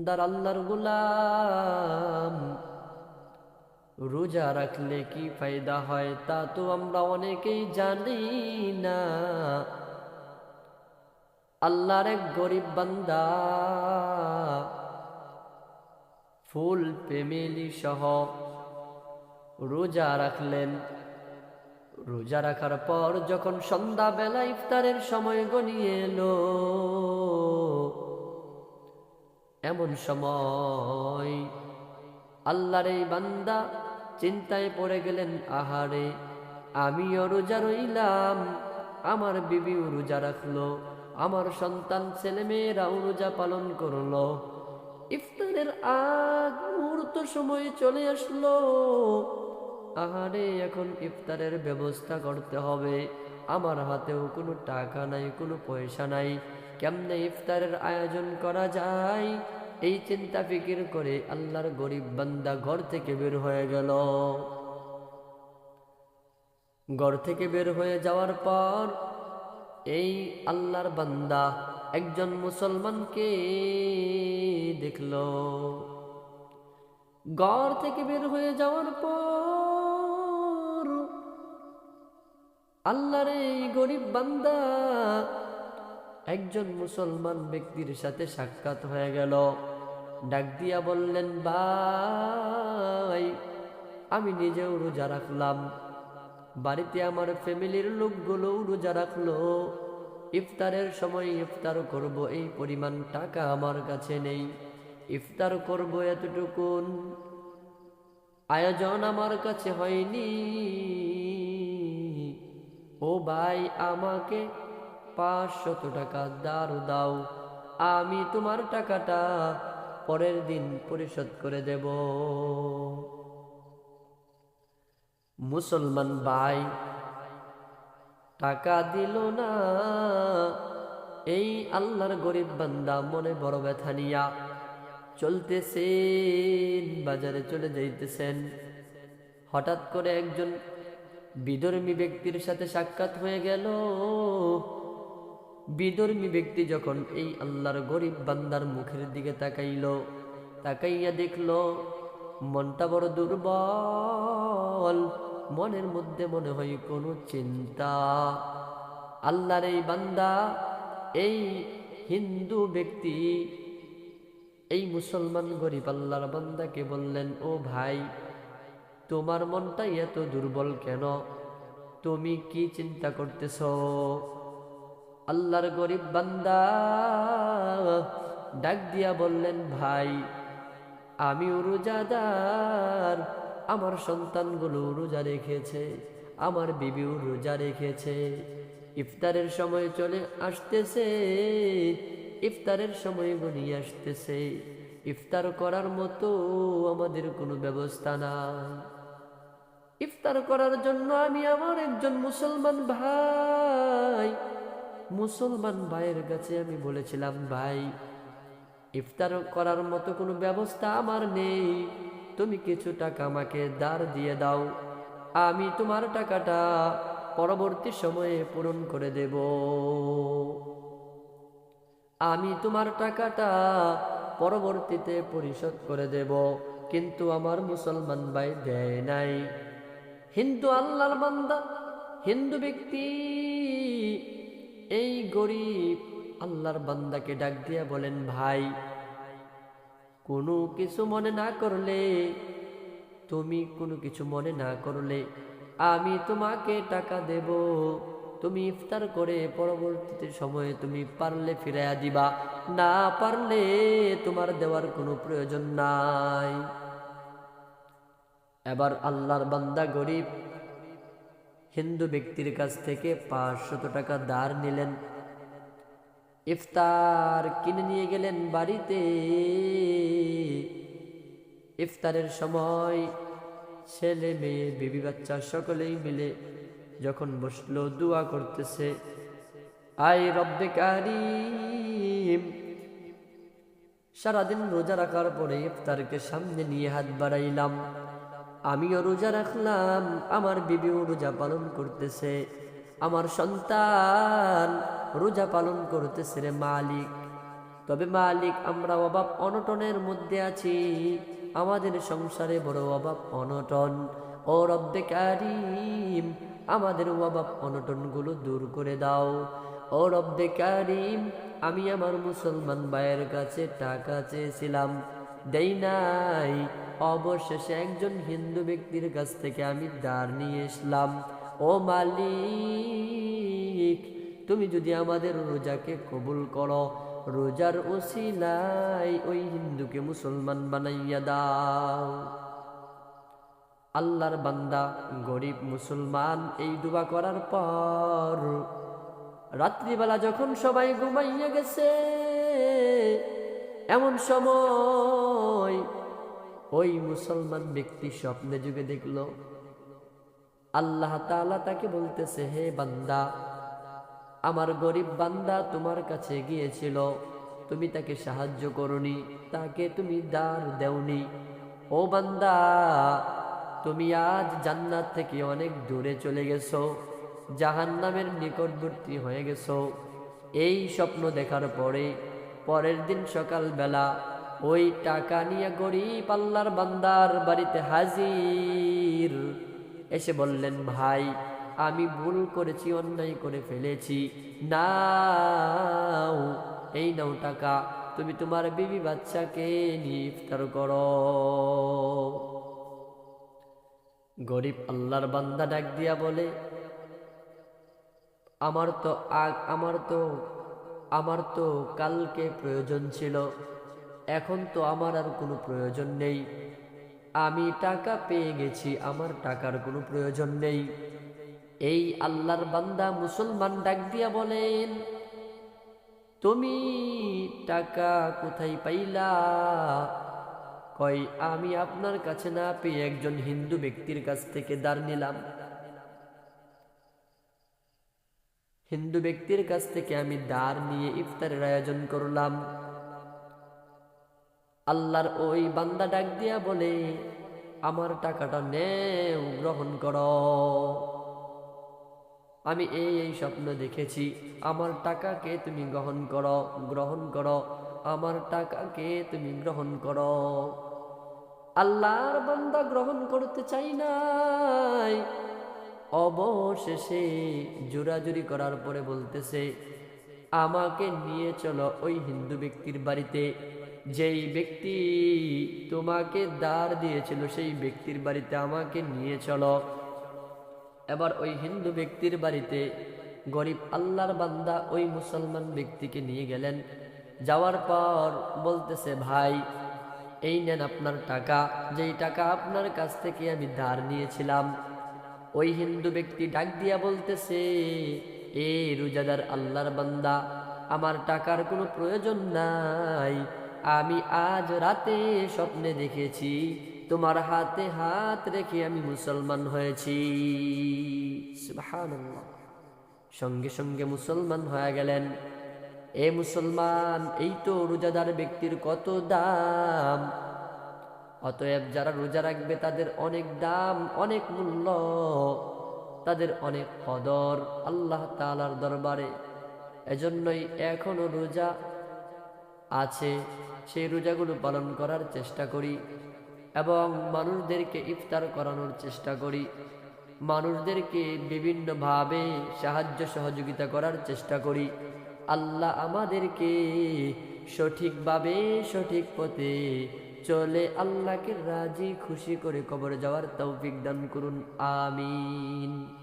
ইমানদার আল্লাহর গুলাম। রোজা রাখলে কি ফায়দা হয় তা তো আমরা অনেকেই জানি না। আল্লাহর এক গরিব বান্দা ফুল ফ্যামিলি সহ রোজা রাখলেন। রোজা রাখার পর যখন সন্ধ্যাবেলা ইফতারের সময় গনিয়ে এলো এমন সময় আল্লাহর এই বান্দা চিন্তায় পড়ে গেলেন, আহারে, আমিও রোজা রইলাম, আমার বিবিও রোজা রাখল, আমার সন্তান ছেলে মেয়েরাও রোজা পালন করল। ইফতারের আগ মুহূর্ত সময় চলে আসলো। আহারে, এখন ইফতারের ব্যবস্থা করতে হবে। আমার হাতেও কোনো টাকা নাই, কোনো পয়সা নাই। কেমনে ইফতারের আয়োজন করা যায়? এই চিন্তা ফিকির করে আল্লাহর গরিব বান্দা ঘর থেকে বের হয়ে গেল। ঘর থেকে বের হয়ে যাওয়ার পর এই আল্লাহর বান্দা একজন মুসলমানকে দেখল। ঘর থেকে বের হয়ে যাওয়ার পর আল্লাহর এই গরিব বান্দা একজন মুসলমান ব্যক্তির সাথে সাক্ষাৎ হয়ে গেল। ডাক দিয়া বললেন, ভাই, আমি নিজেও রোজা রাখলাম। বাড়িতে আমার ফ্যামিলির লোকগুলোও রোজা রাখল। ইফতারের সময় ইফতার করব, এই পরিমাণ টাকা আমার কাছে নেই। ইফতার করব এতটুকুন। আয়োজন আমার কাছে হয়নি। ও ভাই, আমাকে পাঁচশত টাকা দারু দাও। আমি তোমার টাকাটা পরের দিন পরিশোধ করে দেব। মুসলমান ভাই, টাকা দিল না। এই আল্লাহর গরিব বান্দা মনে বড় ব্যথা নিয়া চলতেছেন, বাজারে চলে যাইতেছেন। হঠাৎ করে একজন বিধর্মী ব্যক্তির সাথে সাক্ষাৎ হয়ে গেল। বিধর্মী ব্যক্তি যখন এই আল্লাহর গরিব বান্দার মুখের দিকে তাকাইল, তাকাইয়া দেখল, মনটা বড় দুর্বল। মনের মধ্যে মনে হয় কোনো চিন্তা। আল্লাহর এই বান্দা, এই হিন্দু ব্যক্তি, এই মুসলমান গরিব আল্লাহর বান্দাকে বললেন, ও ভাই, তোমার মনটা এত দুর্বল কেন? তুমি কি চিন্তা করতেছ? আল্লাহর গরিব বান্দা ডাক দিয়া বললেন, ভাই আমি রোজাদার। আমার সন্তানগুলো রোজা রেখেছে, আমার বিবিও রোজা রেখেছে। ইফতারের সময় চলে আসতেছে, ইফতারের সময় গনিয়ে আসতেছে। ইফতার করার মতো আমাদের কোনো ব্যবস্থা নাই। ইফতার করার জন্য আমি আমার একজন মুসলমান ভাই মুসলমান ভাইয়ের কাছে আমি বলেছিলাম, ভাই, ইফতার করার মতো কোনো ব্যবস্থা আমার নেই। তুমি কিছু টাকা আমাকে দাঁড় দিয়ে দাও। আমি তোমার টাকাটা পরবর্তী সময়ে পূরণ করে দেব। আমি তোমার টাকাটা পরবর্তীতে পরিশোধ করে দেব। কিন্তু আমার মুসলমান ভাই দেয় নাই। হিন্দু আল্লাহর বান্দা, হিন্দু ব্যক্তি এই গরিব আল্লাহর বান্দাকে ডাক দিয়া বলেন, ভাই, কোনো কিছু মনে না করলে, তুমি কোনো কিছু মনে না করলে আমি তোমাকে টাকা দেব। তুমি ইফতার করে পরবর্তীতে সময়ে তুমি পারলে ফিরাইয়া দিবা। না পারলে তোমার দেওয়ার কোনো প্রয়োজন নাই। এবার আল্লাহর বান্দা গরিব হিন্দু ব্যক্তির কাছ থেকে পাঁচশত টাকা ধার নিলেন। ইফতার কিনে নিয়ে গেলেন বাড়িতে। ইফতারের সময় ছেলে মেয়ে, বেবি বাচ্চা সকলেই মিলে যখন বসল দোয়া করতেছে আই রব্বে কারিম, সারাদিন রোজা রাখার পরে ইফতারকে সামনে নিয়ে হাত বাড়াইলাম। আমিও রোজা রাখলাম, আমার বিবিও রোজা পালন করতেছে। আমার সন্তান রোজা পালন করতেছে রে মালিক। তবে মালিক, আমরা অভাব অনটনের মধ্যে আছি। আমাদের সংসারে বড় অভাব অনটন। ও রব্বে কারিম, আমাদের অভাব অনটনগুলো দূর করে দাও। ও রব্বে কারিম, আমি আমার মুসলমান ভাইয়ের কাছে টাকা চেয়েছিলাম। দেই নাই। অবশেষে একজন হিন্দু ব্যক্তির কাছ থেকে আমি দাঁড় নিয়ে এসলাম। ও মালিক, তুমি যদি আমাদের রোজাকে কবুল করো, রোজার ওসিলাই ওই হিন্দুকে মুসলমান বানাইয়া দাও। আল্লাহর বান্দা, গরিব মুসলমান, এই দুবা করার পর রাত্রিবেলা যখন সবাই ঘুমাইয়া গেছে এমন সময় ওই মুসলমান ব্যক্তি স্বপ্নে যুগে দেখল, আল্লাহ তাআলা তাকে বলতেছে, হে বান্দা, আমার গরিব বান্দা তোমার কাছে গিয়েছিল, তুমি তাকে সাহায্য করনি, তাকে তুমি দার দেওনি। ও বান্দা, তুমি আজ জান্নাত থেকে অনেক দূরে চলে গেছো, জাহান্নামের নিকটবর্তী হয়ে গেছো। এই স্বপ্ন দেখার পরে পরের দিন সকালবেলা ওই টাকা নিয়ে গরিব আল্লাহর বান্দার বাড়িতে হাজির। এসে বললেন, ভাই, আমি ভুল করেছি, অন্যায় করে ফেলেছি। নাও, এই নাও টাকা। তুমি তোমার বিবি বাচ্চাকে নিয়ে ইফতার করো। গরিব আল্লাহর বান্দা ডাক দিয়া বলে, আমার তো আগ, আমার তো আমার তো কালকে প্রয়োজন ছিল। এখন তো আমার আর কোনো প্রয়োজন নেই। আমি টাকা পেয়ে গেছি, আমার টাকার কোনো প্রয়োজন নেই। এই আল্লাহর বান্দা মুসলমান ডাক দিয়া বলেন, তুমি টাকা কোথায় পাইলা? কয়, আমি আপনার কাছে না পেয়ে একজন হিন্দু ব্যক্তির কাছ থেকে দাঁড় নিলাম। হিন্দু ব্যক্তির কাছ থেকে আমি দাঁড় নিয়ে ইফতারের আয়োজন করলাম। আল্লাহর ওই বান্দা ডাক দিয়া বলে, আমার টাকাটা নেও, গ্রহণ করো। আমি এই এই স্বপ্ন দেখেছি। আমার টাকাকে তুমি গ্রহণ করো গ্রহণ করো। আমার টাকাকে তুমি গ্রহণ করো। আল্লাহর বান্দা গ্রহণ করতে চাই নাই। অবশেষে জোরাজুরি করার পরে বলতেছে, আমাকে নিয়ে চলো ওই হিন্দু ব্যক্তির বাড়িতে। যেই ব্যক্তি তোমাকে দাঁড় দিয়েছিল সেই ব্যক্তির বাড়িতে আমাকে নিয়ে চলো। এবার ওই হিন্দু ব্যক্তির বাড়িতে গরিব আল্লাহর বান্দা ওই মুসলমান ব্যক্তিকে নিয়ে গেলেন। যাওয়ার পর বলতেছে, ভাই, এই নেন আপনার টাকা। যেই টাকা আপনার কাছ থেকে আমি ধার নিয়েছিলাম ওই হিন্দু ব্যক্তি ডাক দিয়া বলতেছে, এ রুজাদার আল্লাহর বান্দা, আমার টাকার কোনো প্রয়োজন নাই। আমি আজ রাতে স্বপ্নে দেখেছি, তোমার হাতে হাত রেখে আমি মুসলমান হয়েছি। সঙ্গে সঙ্গে মুসলমান হয়ে গেলেন। এ মুসলমান, এই তো রোজাদার ব্যক্তির কত দাম? অতএব যারা রোজা রাখবে, তাদের অনেক দাম, অনেক মূল্য, তাদের অনেক কদর আল্লাহ তালার দরবারে। এজন্যই এখনও রোজা আছে, সেই রোজাগুলো পালন করার চেষ্টা করি এবং মানুষদেরকে ইফতার করানোর চেষ্টা করি। মানুষদেরকে বিভিন্নভাবে সাহায্য সহযোগিতা করার চেষ্টা করি। আল্লাহ আমাদেরকে সঠিকভাবে, সঠিক পথে চলে আল্লাহকে রাজি খুশি করে কবরে যাওয়ার তৌফিক দান করুন আমিন।